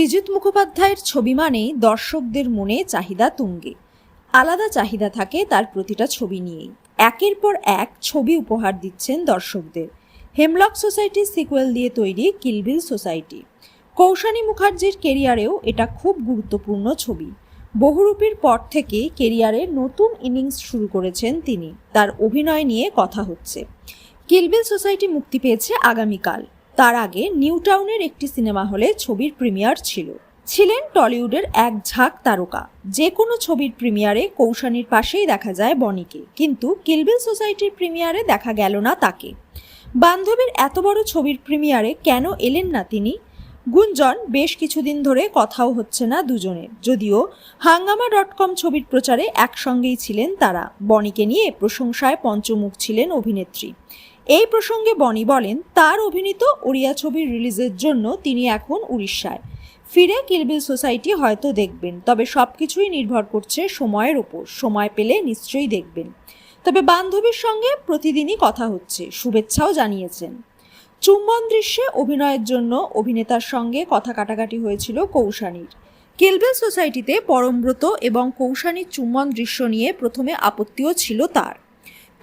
সৃজিত মুখোপাধ্যায়ের ছবি মানেই দর্শকদের মনে চাহিদা তুঙ্গে। আলাদা চাহিদা থাকে তার প্রতিটা ছবি নিয়েই। একের পর এক ছবি উপহার দিচ্ছেন দর্শকদের। হেমলক সোসাইটির সিকুয়েল দিয়ে তৈরি কিলবিল সোসাইটি। কৌশানী মুখার্জির কেরিয়ারেও এটা খুব গুরুত্বপূর্ণ ছবি। বহুরূপীর পর থেকে কেরিয়ারের নতুন ইনিংস শুরু করেছেন তিনি। তার অভিনয় নিয়ে কথা হচ্ছে। কিলবিল সোসাইটি মুক্তি পেয়েছে আগামীকাল। তার আগে নিউ টাউনের একটি সিনেমা হলে ছবির প্রিমিয়ার ছিল। ছিলেন টলিউডের এক ঝাঁক তারকা। যে কোনো ছবির প্রিমিয়ারে কৌশানির পাশেই দেখা যায় বনিকে। কিন্তু কিলবিল সোসাইটির প্রিমিয়ারে দেখা গেল না তাকে। বান্ধবীর এত বড় ছবির প্রিমিয়ারে কেন এলেন না তিনি? গুঞ্জন, বেশ কিছুদিন ধরে কথাও হচ্ছে না দুজনের। যদিও হাঙ্গামা ডট কম ছবির প্রচারে একসঙ্গেই ছিলেন তারা। বনিকে নিয়ে প্রশংসায় পঞ্চমুখ ছিলেন অভিনেত্রী। এই প্রসঙ্গে বনি বলেন, তার অভিনীত ওড়িয়া ছবির রিলিজের জন্য তিনি এখন উড়িষ্যায়। ফিরে কিলবিল সোসাইটি হয়তো দেখবেন, তবে সব কিছুই নির্ভর করছে সময়ের ওপর। সময় পেলে নিশ্চয়ই দেখবেন। তবে বান্ধবীর সঙ্গে প্রতিদিনই কথা হচ্ছে, শুভেচ্ছাও জানিয়েছেন। চুম্বন দৃশ্যে অভিনয়ের জন্য অভিনেতার সঙ্গে কথা কাটাকাটি হয়েছিল কৌশানীর। কিলবিল সোসাইটিতে পরমব্রত এবং কৌশানীর চুম্বন দৃশ্য নিয়ে প্রথমে আপত্তিও ছিল তার।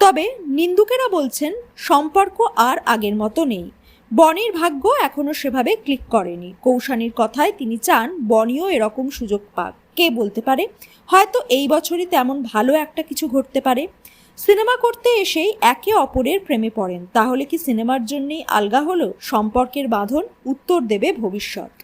তবে নিন্দুকেরা বলছেন, সম্পর্ক আর আগের মতো নেই। বনির ভাগ্য এখনও সেভাবে ক্লিক করেনি। কৌশানীর কথায় তিনি চান বনিও এরকম সুযোগ পাক। কে বলতে পারে? হয়তো এই বছরই তেমন ভালো একটা কিছু ঘটতে পারে। সিনেমা করতে এসেই একে অপরের প্রেমে পড়েন। তাহলে কি সিনেমার জন্যই আলগা হলো? সম্পর্কের বাঁধন উত্তর দেবে ভবিষ্যৎ।